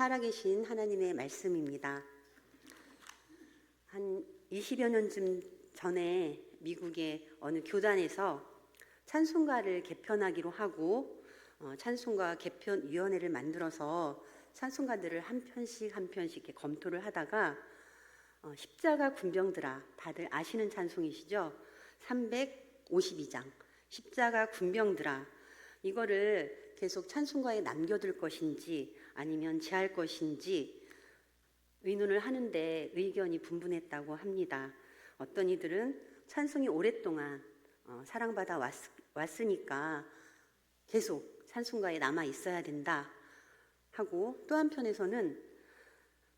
살아계신 하나님의 말씀입니다. 한 20여 년쯤 전에 미국의 어느 교단에서 찬송가를 개편하기로 하고 어, 찬송가 개편 위원회를 만들어서 찬송가들을 한 편씩 한 편씩 검토를 하다가 어, 십자가 군병들아 다들 아시는 찬송이시죠? 352장 십자가 군병들아 이거를 계속 찬송가에 남겨둘 것인지 아니면 제할 것인지 의논을 하는데 의견이 분분했다고 합니다. 어떤 이들은 찬송이 오랫동안 어, 사랑받아 왔, 왔으니까 계속 찬송가에 남아 있어야 된다 하고 또 한편에서는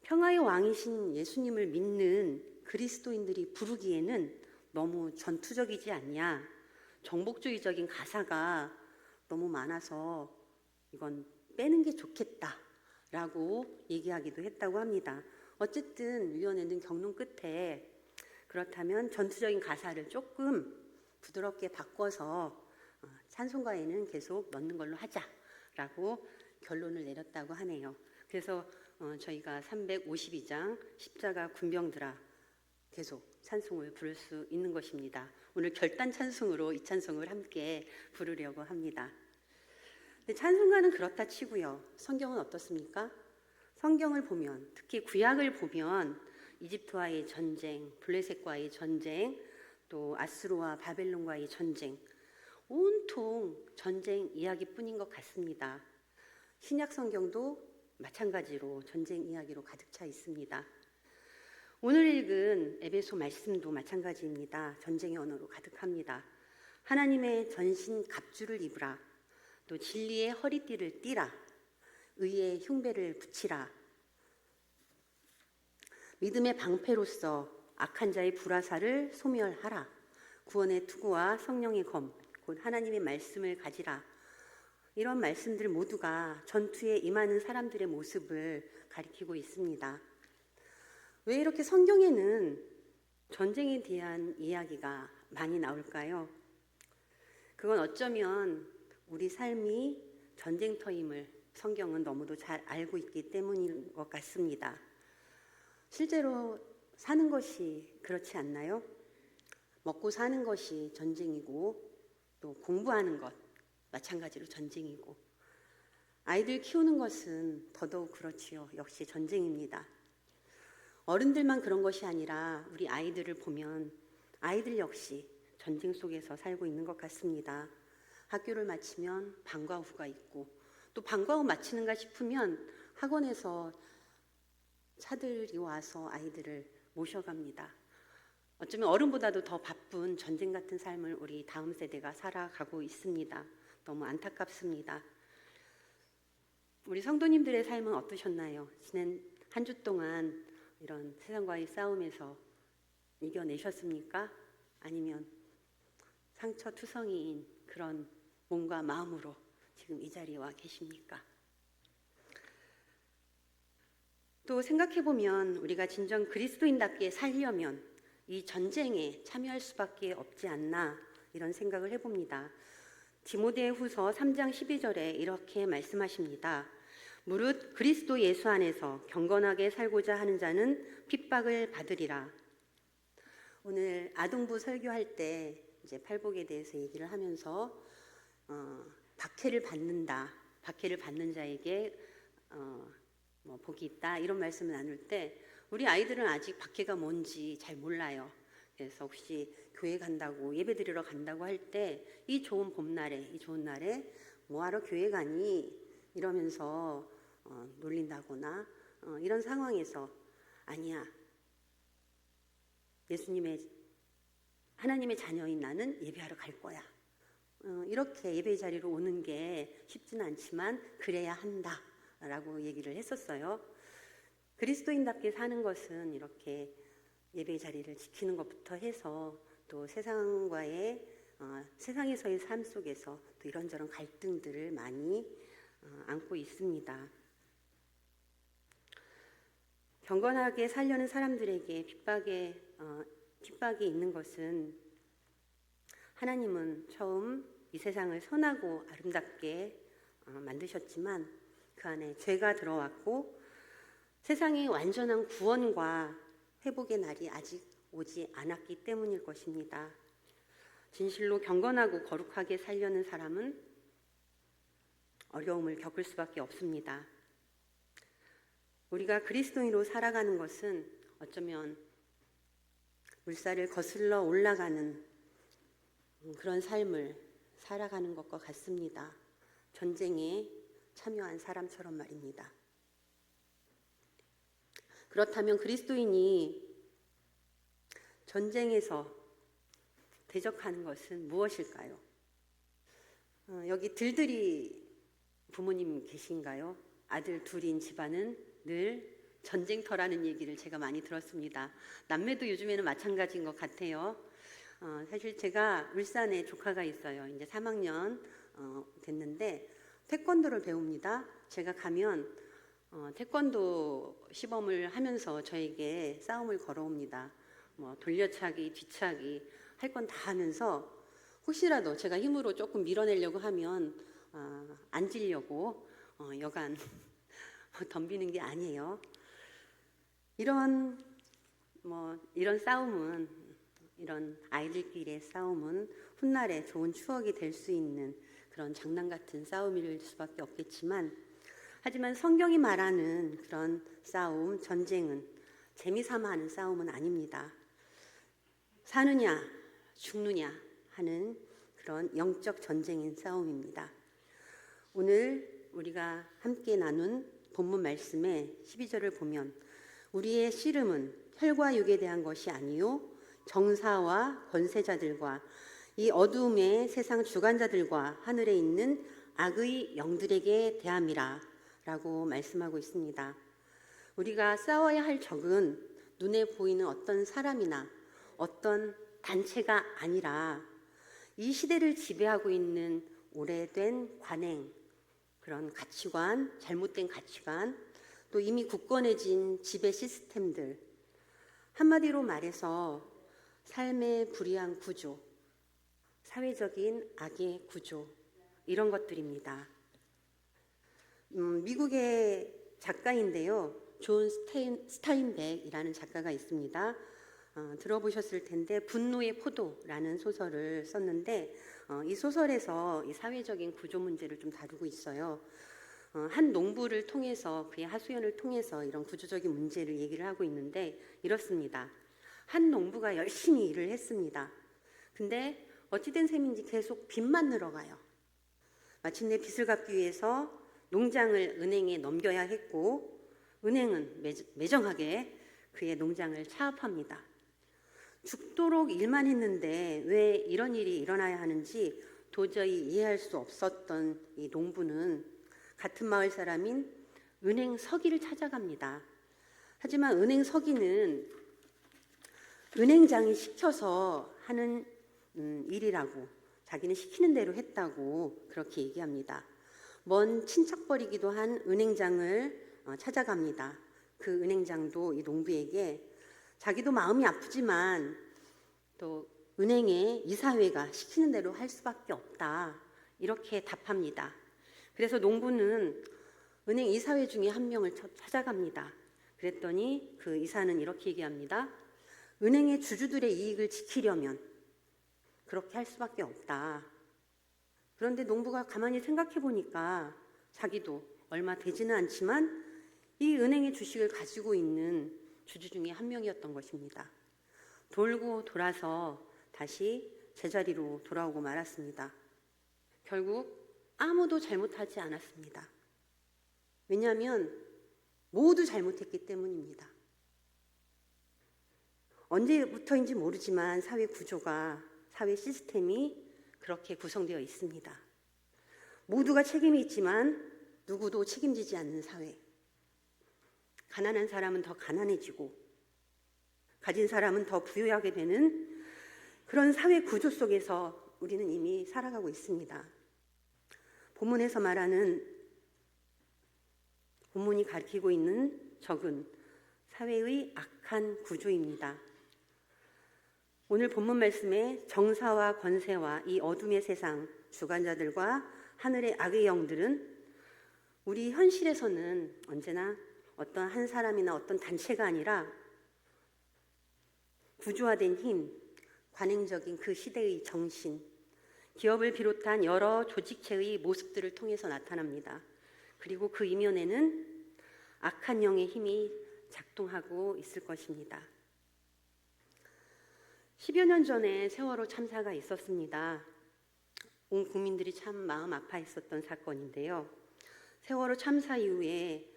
평화의 왕이신 예수님을 믿는 그리스도인들이 부르기에는 너무 전투적이지 않냐 정복주의적인 가사가 너무 많아서 이건 빼는 게 좋겠다라고 얘기하기도 했다고 합니다. 어쨌든 위원회는 경론 끝에 그렇다면 전투적인 가사를 조금 부드럽게 바꿔서 어, 찬송가에는 계속 넣는 걸로 하자라고 결론을 내렸다고 하네요. 그래서 어, 저희가 352장 십자가 군병들아 계속 찬송을 부를 수 있는 것입니다. 오늘 결단 찬송으로 이 찬송을 함께 부르려고 합니다. 근데 찬송가는 그렇다 치고요. 성경은 어떻습니까? 성경을 보면 특히 구약을 보면 이집트와의 전쟁, 블레셋과의 전쟁, 또 아스로와 바벨론과의 전쟁, 온통 전쟁 이야기뿐인 것 같습니다. 신약 성경도 마찬가지로 전쟁 이야기로 가득 차 있습니다. 오늘 읽은 에베소 말씀도 마찬가지입니다. 전쟁의 언어로 가득합니다. 하나님의 전신 갑주를 입으라. 또 진리의 허리띠를 띠라. 의의 흉배를 붙이라. 믿음의 방패로서 악한 자의 불화사를 소멸하라. 구원의 투구와 성령의 검, 곧 하나님의 말씀을 가지라. 이런 말씀들 모두가 전투에 임하는 사람들의 모습을 가리키고 있습니다. 왜 이렇게 성경에는 전쟁에 대한 이야기가 많이 나올까요? 그건 어쩌면 우리 삶이 전쟁터임을 성경은 너무도 잘 알고 있기 때문인 것 같습니다. 실제로 사는 것이 그렇지 않나요? 먹고 사는 것이 전쟁이고 또 공부하는 것 마찬가지로 전쟁이고 아이들 키우는 것은 더더욱 그렇지요. 역시 전쟁입니다. 어른들만 그런 것이 아니라 우리 아이들을 보면 아이들 역시 전쟁 속에서 살고 있는 것 같습니다. 학교를 마치면 방과 후가 있고 또 방과 후 마치는가 싶으면 학원에서 차들이 와서 아이들을 모셔갑니다. 어쩌면 어른보다도 더 바쁜 전쟁 같은 삶을 우리 다음 세대가 살아가고 있습니다. 너무 안타깝습니다. 우리 성도님들의 삶은 어떠셨나요? 지난 한 주 동안 이런 세상과의 싸움에서 이겨내셨습니까? 아니면 상처 투성이인 그런 몸과 마음으로 지금 이 자리에 와 계십니까? 또 생각해 보면 우리가 진정 그리스도인답게 살려면 이 전쟁에 참여할 수밖에 없지 않나 이런 생각을 해봅니다. 디모데 후서 3장 12절에 이렇게 말씀하십니다. 무릇 그리스도 예수 안에서 경건하게 살고자 하는 자는 핍박을 받으리라. 오늘 아동부 설교할 때 이제 팔복에 대해서 얘기를 하면서 어, 박해를 받는다. 박해를 받는 자에게 어, 뭐 복이 있다 이런 말씀을 나눌 때 우리 아이들은 아직 박해가 뭔지 잘 몰라요. 그래서 혹시 교회 간다고 예배 드리러 간다고 할 때 이 좋은 봄날에 이 좋은 날에 뭐하러 교회 가니 이러면서 어, 놀린다거나 어, 이런 상황에서 아니야 예수님의 하나님의 자녀인 나는 예배하러 갈 거야. 어, 이렇게 예배 자리로 오는 게 쉽지는 않지만 그래야 한다라고 얘기를 했었어요. 그리스도인답게 사는 것은 이렇게 예배 자리를 지키는 것부터 해서 또 세상과의 어, 세상에서의 삶 속에서 또 이런저런 갈등들을 많이 어, 안고 있습니다. 경건하게 살려는 사람들에게 핍박에 어, 핍박이 있는 것은 하나님은 처음 이 세상을 선하고 아름답게 어, 만드셨지만 그 안에 죄가 들어왔고 세상의 완전한 구원과 회복의 날이 아직 오지 않았기 때문일 것입니다. 진실로 경건하고 거룩하게 살려는 사람은 어려움을 겪을 수밖에 없습니다. 우리가 그리스도인으로 살아가는 것은 어쩌면 물살을 거슬러 올라가는 그런 삶을 살아가는 것과 같습니다. 전쟁에 참여한 사람처럼 말입니다. 그렇다면 그리스도인이 전쟁에서 대적하는 것은 무엇일까요? 어, 여기 들들이 부모님 계신가요? 아들 둘인 집안은 늘 전쟁터라는 얘기를 제가 많이 들었습니다. 남매도 요즘에는 마찬가지인 것 같아요. 어, 사실 제가 울산에 조카가 있어요. 이제 3학년 어, 됐는데 태권도를 배웁니다. 제가 가면 어, 태권도 시범을 하면서 저에게 싸움을 걸어옵니다. 뭐 돌려차기, 뒤차기 할 건 다 하면서 혹시라도 제가 힘으로 조금 밀어내려고 하면 어, 안 질려고 어, 여간 덤비는 게 아니에요. 이런 뭐 이런 싸움은 이런 아이들끼리의 싸움은 훗날에 좋은 추억이 될 수 있는 그런 장난 같은 싸움일 수밖에 없겠지만 하지만 성경이 말하는 그런 싸움, 전쟁은 재미삼아 하는 싸움은 아닙니다. 사느냐, 죽느냐 하는 그런 영적 전쟁인 싸움입니다. 오늘 우리가 함께 나눈 본문 말씀의 12절을 보면 우리의 씨름은 혈과 육에 대한 것이 아니요 정사와 권세자들과 이 어두움의 세상 주관자들과 하늘에 있는 악의 영들에게 대함이라 라고 말씀하고 있습니다. 우리가 싸워야 할 적은 눈에 보이는 어떤 사람이나 어떤 단체가 아니라 이 시대를 지배하고 있는 오래된 관행, 그런 가치관, 잘못된 가치관, 또 이미 굳건해진 지배 시스템들, 한마디로 말해서 삶의 불이한 구조, 사회적인 악의 구조, 이런 것들입니다. 음, 미국의 작가인데요. 존 스테인, 스타인백이라는 작가가 있습니다. 어, 들어보셨을 텐데 분노의 포도라는 소설을 썼는데 어, 이 소설에서 이 사회적인 구조 문제를 좀 다루고 있어요. 어, 한 농부를 통해서 그의 하수연을 통해서 이런 구조적인 문제를 얘기를 하고 있는데 이렇습니다. 한 농부가 열심히 일을 했습니다. 근데 어찌된 셈인지 계속 빚만 늘어가요. 마침내 빚을 갚기 위해서 농장을 은행에 넘겨야 했고 은행은 매정하게 그의 농장을 차압합니다. 죽도록 일만 했는데 왜 이런 일이 일어나야 하는지 도저히 이해할 수 없었던 이 농부는 같은 마을 사람인 은행 서기를 찾아갑니다. 하지만 은행 서기는 은행장이 시켜서 하는 음, 일이라고 자기는 시키는 대로 했다고 그렇게 얘기합니다. 먼 친척벌이기도 한 은행장을 어, 찾아갑니다. 그 은행장도 이 농부에게 자기도 마음이 아프지만 또 은행의 이사회가 시키는 대로 할 수밖에 없다. 이렇게 답합니다. 그래서 농부는 은행 이사회 중에 한 명을 찾아갑니다. 그랬더니 그 이사는 이렇게 얘기합니다. 은행의 주주들의 이익을 지키려면 그렇게 할 수밖에 없다. 그런데 농부가 가만히 생각해 보니까 자기도 얼마 되지는 않지만 이 은행의 주식을 가지고 있는 주주 중에 한 명이었던 것입니다. 돌고 돌아서 다시 제자리로 돌아오고 말았습니다. 결국 아무도 잘못하지 않았습니다. 왜냐하면 모두 잘못했기 때문입니다. 언제부터인지 모르지만 사회 구조가, 사회 시스템이 그렇게 구성되어 있습니다. 모두가 책임이 있지만 누구도 책임지지 않는 사회. 가난한 사람은 더 가난해지고 가진 사람은 더 부유하게 되는 그런 사회 구조 속에서 우리는 이미 살아가고 있습니다. 본문에서 말하는 본문이 가리키고 있는 적은 사회의 악한 구조입니다. 오늘 본문 말씀에 정사와 권세와 이 어둠의 세상 주관자들과 하늘의 악의 영들은 우리 현실에서는 언제나 어떤 한 사람이나 어떤 단체가 아니라 구조화된 힘, 관행적인 그 시대의 정신, 기업을 비롯한 여러 조직체의 모습들을 통해서 나타납니다. 그리고 그 이면에는 악한 영의 힘이 작동하고 있을 것입니다. 10여 년 전에 세월호 참사가 있었습니다. 온 국민들이 참 마음 아파했었던 사건인데요. 세월호 참사 이후에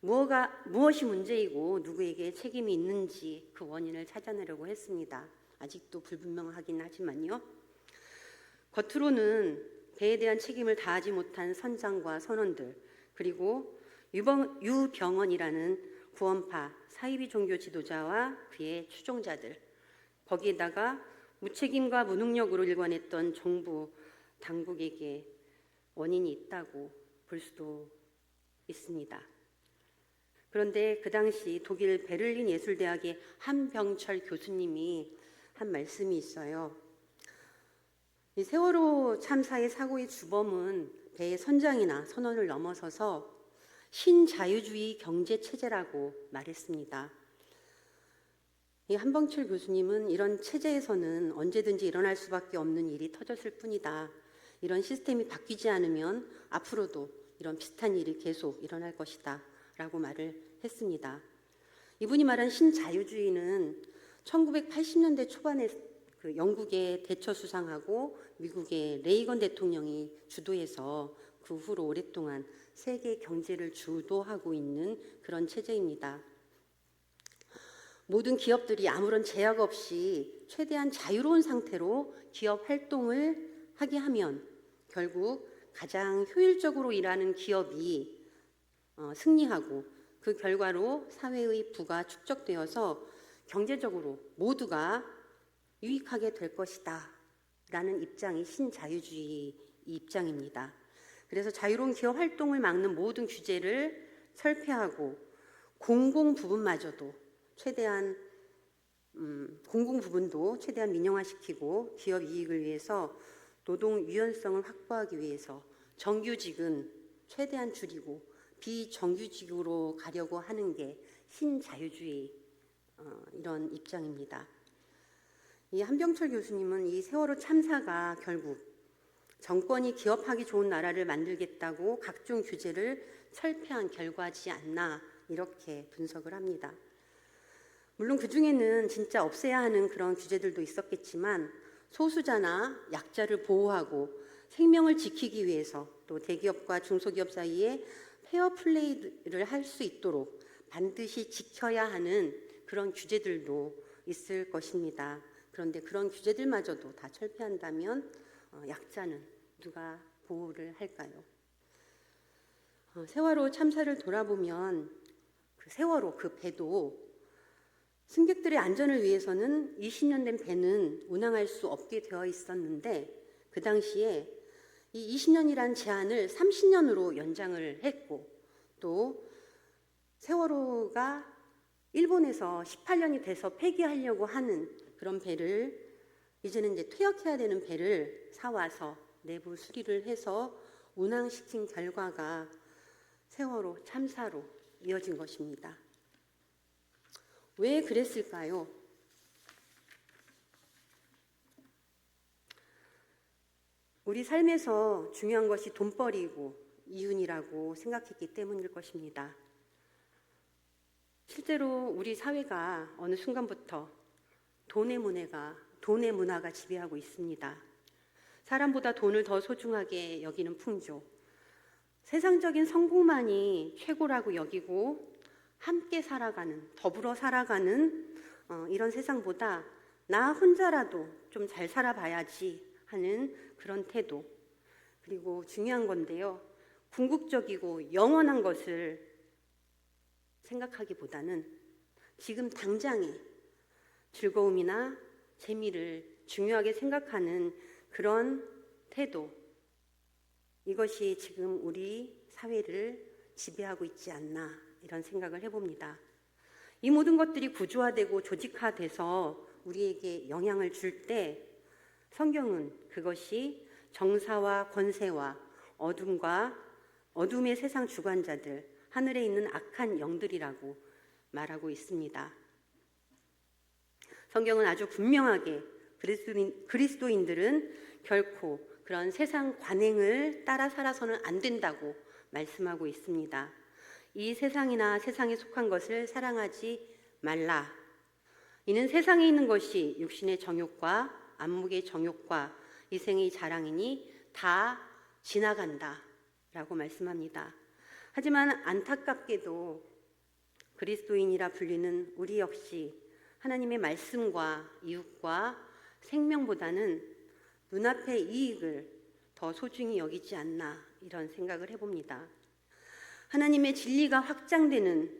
무엇가, 무엇이 문제이고 누구에게 책임이 있는지 그 원인을 찾아내려고 했습니다. 아직도 불분명하긴 하지만요. 겉으로는 배에 대한 책임을 다하지 못한 선장과 선원들 그리고 유병, 유병원이라는 구원파 사이비 종교 지도자와 그의 추종자들 거기에다가 무책임과 무능력으로 일관했던 정부 당국에게 원인이 있다고 볼 수도 있습니다. 그런데 그 당시 독일 베를린 예술대학의 한병철 교수님이 한 말씀이 있어요. 이 세월호 참사의 사고의 주범은 배의 선장이나 선원을 넘어서서 신자유주의 경제 체제라고 말했습니다. 이 한병철 교수님은 이런 체제에서는 언제든지 일어날 수밖에 없는 일이 터졌을 뿐이다. 이런 시스템이 바뀌지 않으면 앞으로도 이런 비슷한 일이 계속 일어날 것이다. 라고 말을 했습니다. 이분이 말한 신자유주의는 1980년대 초반에 그 영국의 대처 수상하고 미국의 레이건 대통령이 주도해서 그 후로 오랫동안 세계 경제를 주도하고 있는 그런 체제입니다. 모든 기업들이 아무런 제약 없이 최대한 자유로운 상태로 기업 활동을 하게 하면 결국 가장 효율적으로 일하는 기업이 어, 승리하고 그 결과로 사회의 부가 축적되어서 경제적으로 모두가 유익하게 될 것이다. 라는 입장이 신자유주의 입장입니다. 그래서 자유로운 기업 활동을 막는 모든 규제를 설폐하고 공공 부분마저도 최대한 음, 공공 부분도 최대한 민영화시키고 기업 이익을 위해서 노동 유연성을 확보하기 위해서 정규직은 최대한 줄이고 비정규직으로 가려고 하는 게 신자유주의 어, 이런 입장입니다. 이 한병철 교수님은 이 세월호 참사가 결국 정권이 기업하기 좋은 나라를 만들겠다고 각종 규제를 철폐한 결과지 않나 이렇게 분석을 합니다. 물론 그 중에는 진짜 없애야 하는 그런 규제들도 있었겠지만 소수자나 약자를 보호하고 생명을 지키기 위해서 또 대기업과 중소기업 사이에 페어 플레이를 할 수 있도록 반드시 지켜야 하는 그런 규제들도 있을 것입니다. 그런데 그런 규제들마저도 다 철폐한다면 어, 약자는 누가 보호를 할까요? 어, 세월호 참사를 돌아보면 그 세월호 그 배도 승객들의 안전을 위해서는 20년 된 배는 운항할 수 없게 되어 있었는데 그 당시에 이 20년이라는 제한을 30년으로 연장을 했고 또 세월호가 일본에서 18년이 돼서 폐기하려고 하는 그런 배를 이제는 이제 퇴역해야 되는 배를 사와서 내부 수리를 해서 운항시킨 결과가 세월호 참사로 이어진 것입니다. 왜 그랬을까요? 우리 삶에서 중요한 것이 돈벌이고 이윤이라고 생각했기 때문일 것입니다. 실제로 우리 사회가 어느 순간부터 돈의 문화가 돈의 문화가 지배하고 있습니다. 사람보다 돈을 더 소중하게 여기는 풍조. 세상적인 성공만이 최고라고 여기고 함께 살아가는, 더불어 살아가는 어, 이런 세상보다 나 혼자라도 좀 잘 살아봐야지 하는 그런 태도. 그리고 중요한 건데요. 궁극적이고 영원한 것을 생각하기보다는 지금 당장의 즐거움이나 재미를 중요하게 생각하는 그런 태도. 이것이 지금 우리 사회를 지배하고 있지 않나 이런 생각을 해봅니다. 이 모든 것들이 구조화되고 조직화돼서 우리에게 영향을 줄 때 성경은 그것이 정사와 권세와 어둠과 어둠의 세상 주관자들 하늘에 있는 악한 영들이라고 말하고 있습니다. 성경은 아주 분명하게 그리스도인, 그리스도인들은 결코 그런 세상 관행을 따라 살아서는 안 된다고 말씀하고 있습니다. 이 세상이나 세상에 속한 것을 사랑하지 말라. 이는 세상에 있는 것이 육신의 정욕과 안목의 정욕과 이생의 자랑이니 다 지나간다. 라고 말씀합니다. 하지만 안타깝게도 그리스도인이라 불리는 우리 역시 하나님의 말씀과 이웃과 생명보다는 눈앞의 이익을 더 소중히 여기지 않나 이런 생각을 해봅니다. 하나님의 진리가 확장되는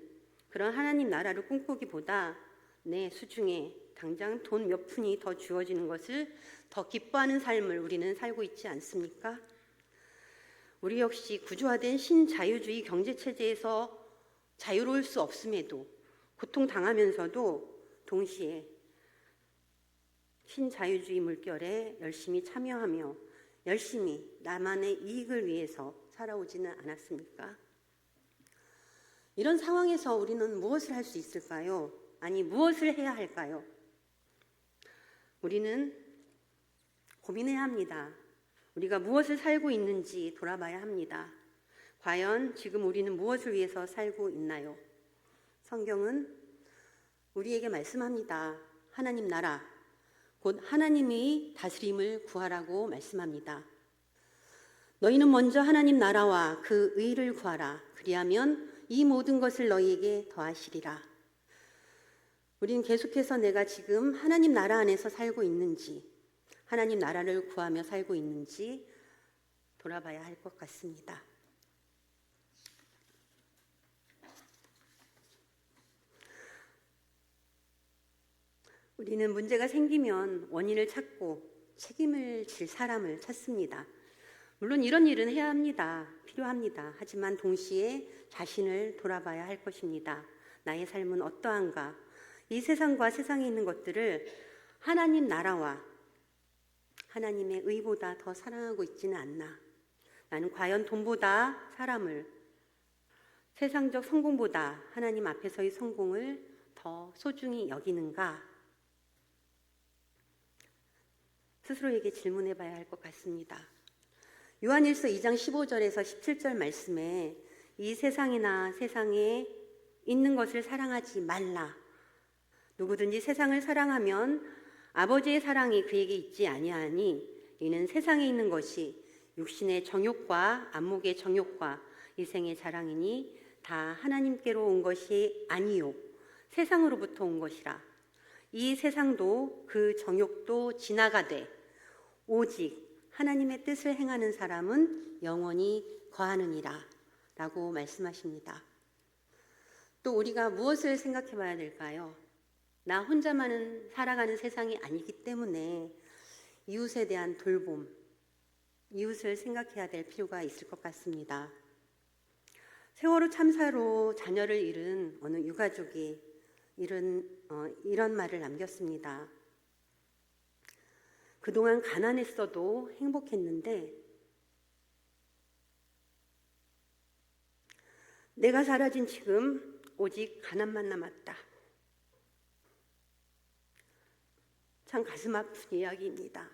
그런 하나님 나라를 꿈꾸기보다 내 수중에 당장 돈 몇 푼이 더 주어지는 것을 더 기뻐하는 삶을 우리는 살고 있지 않습니까? 우리 역시 구조화된 신자유주의 경제 체제에서 자유로울 수 없음에도 고통당하면서도 동시에 신자유주의 물결에 열심히 참여하며 열심히 나만의 이익을 위해서 살아오지는 않았습니까? 이런 상황에서 우리는 무엇을 할 수 있을까요? 아니, 무엇을 해야 할까요? 우리는 고민해야 합니다. 우리가 무엇을 살고 있는지 돌아봐야 합니다. 과연 지금 우리는 무엇을 위해서 살고 있나요? 성경은 우리에게 말씀합니다. 하나님 나라, 곧 하나님이 다스림을 구하라고 말씀합니다. 너희는 먼저 하나님 나라와 그 의를 구하라. 그리하면 이 모든 것을 너희에게 더하시리라. 우리는 계속해서 내가 지금 하나님 나라 안에서 살고 있는지, 하나님 나라를 구하며 살고 있는지 돌아봐야 할 것 같습니다. 우리는 문제가 생기면 원인을 찾고 책임을 질 사람을 찾습니다. 물론 이런 일은 해야 합니다. 필요합니다. 하지만 동시에 자신을 돌아봐야 할 것입니다. 나의 삶은 어떠한가? 이 세상과 세상에 있는 것들을 하나님 나라와 하나님의 의보다 더 사랑하고 있지는 않나? 나는 과연 돈보다 사람을 세상적 성공보다 하나님 앞에서의 성공을 더 소중히 여기는가? 스스로에게 질문해 봐야 할 것 같습니다. 요한일서 2장 15절에서 17절 말씀에 이 세상이나 세상에 있는 것을 사랑하지 말라. 누구든지 세상을 사랑하면 아버지의 사랑이 그에게 있지 아니하니 이는 세상에 있는 것이 육신의 정욕과 안목의 정욕과 이생의 자랑이니 다 하나님께로 온 것이 아니요 세상으로부터 온 것이라 이 세상도 그 정욕도 지나가되 오직 하나님의 뜻을 행하는 사람은 영원히 거하느니라 라고 말씀하십니다. 또 우리가 무엇을 생각해 봐야 될까요? 나 혼자만은 살아가는 세상이 아니기 때문에 이웃에 대한 돌봄, 이웃을 생각해야 될 필요가 있을 것 같습니다. 세월호 참사로 자녀를 잃은 어느 유가족이 이런, 어, 이런 말을 남겼습니다. 그동안 가난했어도 행복했는데 내가 사라진 지금 오직 가난만 남았다. 참 가슴 아픈 이야기입니다.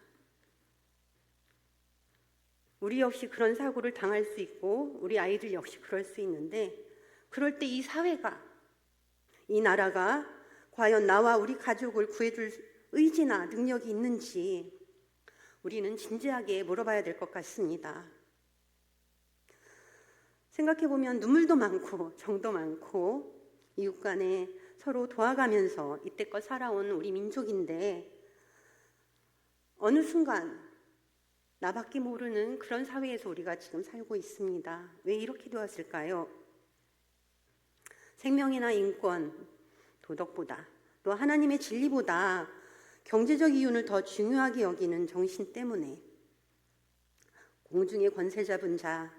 우리 역시 그런 사고를 당할 수 있고 우리 아이들 역시 그럴 수 있는데 그럴 때 이 사회가 이 나라가 과연 나와 우리 가족을 구해줄 의지나 능력이 있는지 우리는 진지하게 물어봐야 될 것 같습니다. 생각해 보면 눈물도 많고 정도 많고 이웃 간에 서로 도와가면서 이때껏 살아온 우리 민족인데 어느 순간 나밖에 모르는 그런 사회에서 우리가 지금 살고 있습니다. 왜 이렇게 되었을까요? 생명이나 인권, 도덕보다 또 하나님의 진리보다 경제적 이윤을 더 중요하게 여기는 정신 때문에 공중의 권세 잡은 자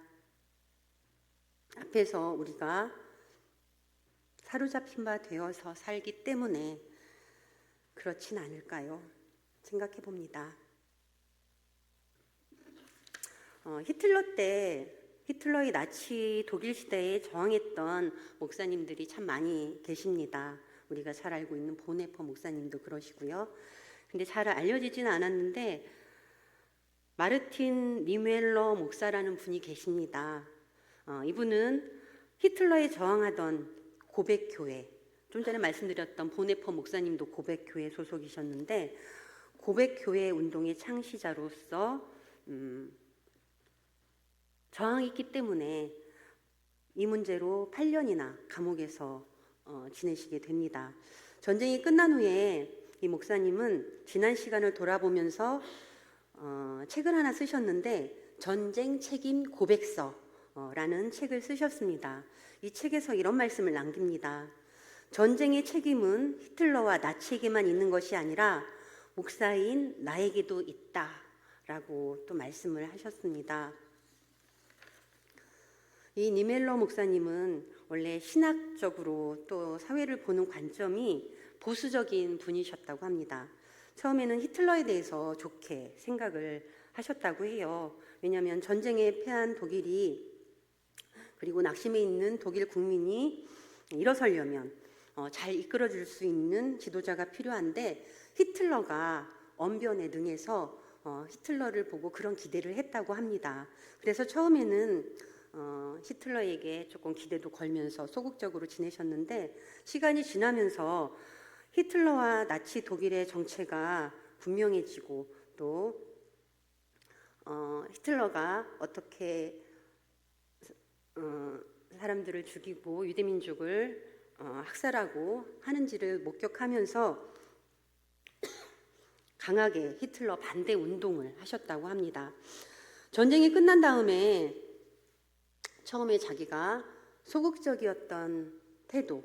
앞에서 우리가 사로잡힌 바 되어서 살기 때문에 그렇진 않을까요? 생각해 봅니다. 어, 히틀러 때 히틀러의 나치 독일 시대에 저항했던 목사님들이 참 많이 계십니다. 우리가 잘 알고 있는 보네퍼 목사님도 그러시고요. 근데 잘 알려지지는 않았는데 마르틴 리멜러 목사라는 분이 계십니다. 어, 이분은 히틀러에 저항하던 고백교회, 좀 전에 말씀드렸던 보네퍼 목사님도 고백교회 소속이셨는데 고백교회 운동의 창시자로서 음, 저항했기 때문에 이 문제로 8년이나 감옥에서 어, 지내시게 됩니다. 전쟁이 끝난 후에 이 목사님은 지난 시간을 돌아보면서 어, 책을 하나 쓰셨는데 전쟁 책임 고백서라는 책을 쓰셨습니다. 이 책에서 이런 말씀을 남깁니다. 전쟁의 책임은 히틀러와 나치에게만 있는 것이 아니라 목사인 나에게도 있다라고 또 말씀을 하셨습니다. 이 니멜러 목사님은 원래 신학적으로 또 사회를 보는 관점이 보수적인 분이셨다고 합니다. 처음에는 히틀러에 대해서 좋게 생각을 하셨다고 해요. 왜냐하면 전쟁에 패한 독일이 그리고 낙심해 있는 독일 국민이 일어서려면 어, 잘 이끌어줄 수 있는 지도자가 필요한데 히틀러가 언변에 능해서 어, 히틀러를 보고 그런 기대를 했다고 합니다. 그래서 처음에는 어, 히틀러에게 조금 기대도 걸면서 소극적으로 지내셨는데 시간이 지나면서 히틀러와 나치 독일의 정체가 분명해지고 또 어, 히틀러가 어떻게 어, 사람들을 죽이고 유대민족을 어, 학살하고 하는지를 목격하면서 강하게 히틀러 반대 운동을 하셨다고 합니다. 전쟁이 끝난 다음에 처음에 자기가 소극적이었던 태도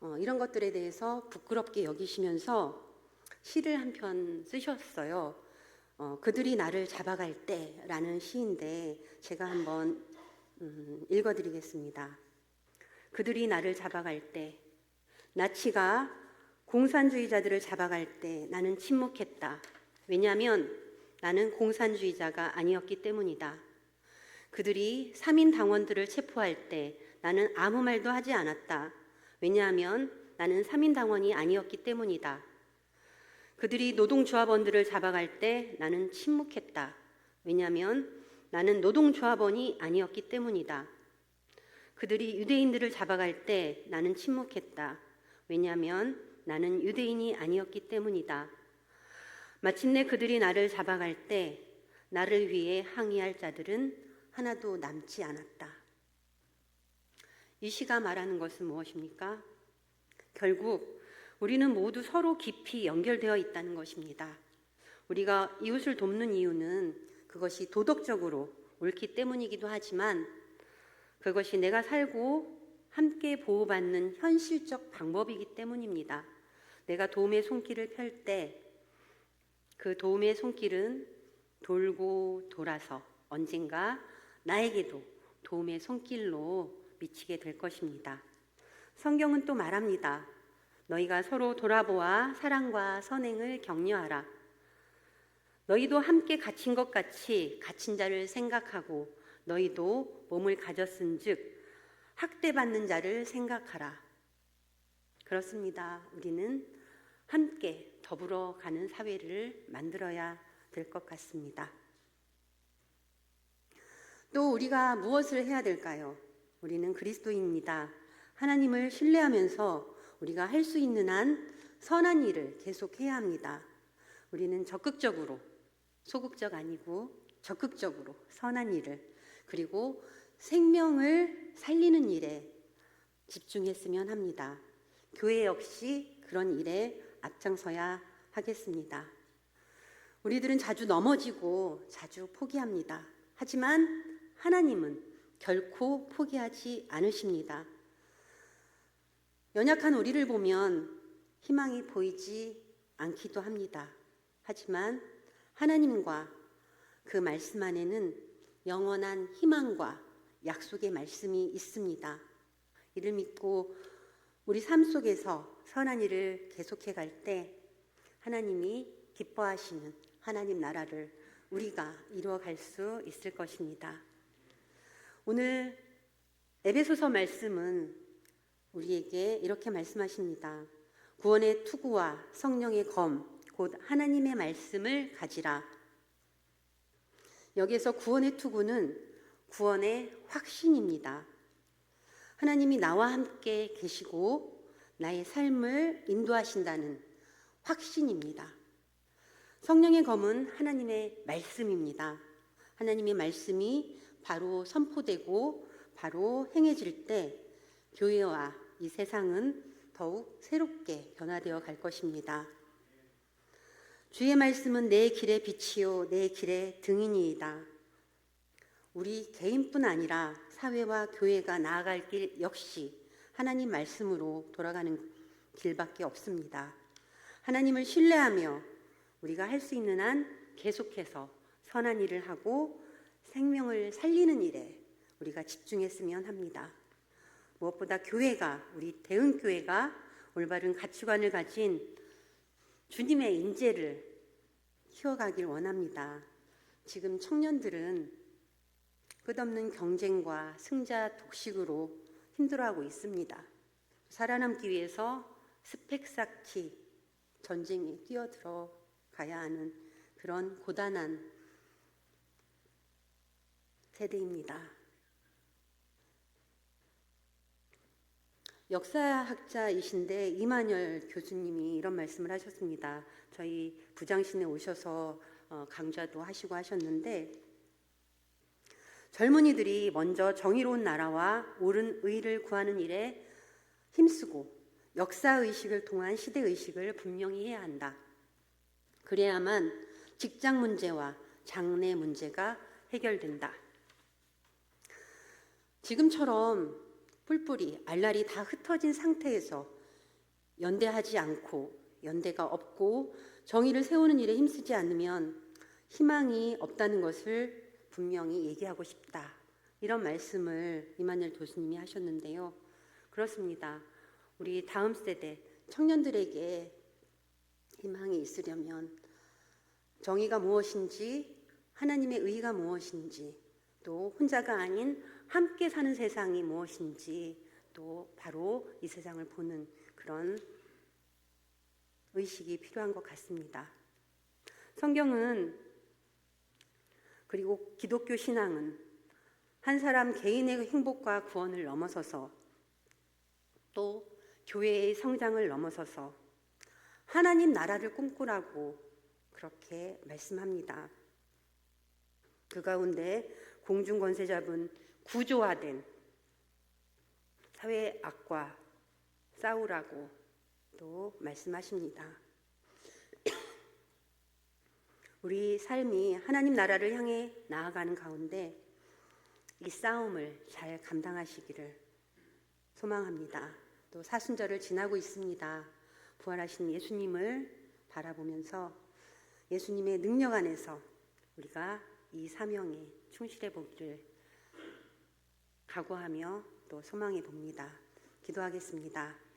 어, 이런 것들에 대해서 부끄럽게 여기시면서 시를 한 편 쓰셨어요. 어, 그들이 나를 잡아갈 때라는 시인데 제가 한번 음, 읽어드리겠습니다. 그들이 나를 잡아갈 때 나치가 공산주의자들을 잡아갈 때 나는 침묵했다. 왜냐하면 나는 공산주의자가 아니었기 때문이다. 그들이 3인 당원들을 체포할 때 나는 아무 말도 하지 않았다. 왜냐하면 나는 3인 당원이 아니었기 때문이다. 그들이 노동조합원들을 잡아갈 때 나는 침묵했다. 왜냐하면 나는 노동조합원이 아니었기 때문이다. 그들이 유대인들을 잡아갈 때 나는 침묵했다. 왜냐하면 나는 유대인이 아니었기 때문이다. 마침내 그들이 나를 잡아갈 때 나를 위해 항의할 자들은 하나도 남지 않았다. 이 시가 말하는 것은 무엇입니까? 결국 우리는 모두 서로 깊이 연결되어 있다는 것입니다. 우리가 이웃을 돕는 이유는 그것이 도덕적으로 옳기 때문이기도 하지만 그것이 내가 살고 함께 보호받는 현실적 방법이기 때문입니다. 내가 도움의 손길을 펼 때 그 도움의 손길은 돌고 돌아서 언젠가 나에게도 도움의 손길로 미치게 될 것입니다. 성경은 또 말합니다. 너희가 서로 돌아보아 사랑과 선행을 격려하라. 너희도 함께 갇힌 것 같이 갇힌 자를 생각하고 너희도 몸을 가졌은즉 학대받는 자를 생각하라. 그렇습니다. 우리는 함께 더불어 가는 사회를 만들어야 될 것 같습니다. 또 우리가 무엇을 해야 될까요? 우리는 그리스도입니다. 하나님을 신뢰하면서 우리가 할 수 있는 한 선한 일을 계속해야 합니다. 우리는 적극적으로, 소극적 아니고 적극적으로 선한 일을, 그리고 생명을 살리는 일에 집중했으면 합니다. 교회 역시 그런 일에 앞장서야 하겠습니다. 우리들은 자주 넘어지고 자주 포기합니다. 하지만 하나님은 결코 포기하지 않으십니다. 연약한 우리를 보면 희망이 보이지 않기도 합니다. 하지만 하나님과 그 말씀 안에는 영원한 희망과 약속의 말씀이 있습니다. 이를 믿고 우리 삶 속에서 선한 일을 계속해 갈 때 하나님이 기뻐하시는 하나님 나라를 우리가 이루어 갈 수 있을 것입니다. 오늘 에베소서 말씀은 우리에게 이렇게 말씀하십니다. 구원의 투구와 성령의 검, 곧 하나님의 말씀을 가지라. 여기에서 구원의 투구는 구원의 확신입니다. 하나님이 나와 함께 계시고 나의 삶을 인도하신다는 확신입니다. 성령의 검은 하나님의 말씀입니다. 하나님의 말씀이 바로 선포되고 바로 행해질 때 교회와 이 세상은 더욱 새롭게 변화되어 갈 것입니다. 주의 말씀은 내 길의 빛이요 내 길의 등인이이다. 우리 개인뿐 아니라 사회와 교회가 나아갈 길 역시 하나님 말씀으로 돌아가는 길밖에 없습니다. 하나님을 신뢰하며 우리가 할 수 있는 한 계속해서 선한 일을 하고 생명을 살리는 일에 우리가 집중했으면 합니다. 무엇보다 교회가 우리 대응 교회가 올바른 가치관을 가진 주님의 인재를 키워가길 원합니다. 지금 청년들은 끝없는 경쟁과 승자 독식으로 힘들어하고 있습니다. 살아남기 위해서 스펙 쌓기 전쟁에 뛰어들어 가야 하는 그런 고단한 세대입니다. 역사학자이신데 이만열 교수님이 이런 말씀을 하셨습니다. 저희 부장신에 오셔서 어, 강좌도 하시고 하셨는데 젊은이들이 먼저 정의로운 나라와 옳은 의를 구하는 일에 힘쓰고 역사 의식을 통한 시대 의식을 분명히 해야 한다. 그래야만 직장 문제와 장래 문제가 해결된다. 지금처럼 뿔뿔이 알랄이 다 흩어진 상태에서 연대하지 않고 연대가 없고 정의를 세우는 일에 힘쓰지 않으면 희망이 없다는 것을 분명히 얘기하고 싶다. 이런 말씀을 이만열 교수님이 하셨는데요. 그렇습니다. 우리 다음 세대 청년들에게 희망이 있으려면 정의가 무엇인지 하나님의 의가 무엇인지 또 혼자가 아닌 함께 사는 세상이 무엇인지 또 바로 이 세상을 보는 그런 의식이 필요한 것 같습니다. 성경은 그리고 기독교 신앙은 한 사람 개인의 행복과 구원을 넘어서서 또 교회의 성장을 넘어서서 하나님 나라를 꿈꾸라고 그렇게 말씀합니다. 그 가운데 공중 권세 잡은 구조화된 사회의 악과 싸우라고 또 말씀하십니다. 우리 삶이 하나님 나라를 향해 나아가는 가운데 이 싸움을 잘 감당하시기를 소망합니다. 또 사순절을 지나고 있습니다. 부활하신 예수님을 바라보면서 예수님의 능력 안에서 우리가 이 사명에 충실해 보기를 각오하며 또 소망해 봅니다. 기도하겠습니다.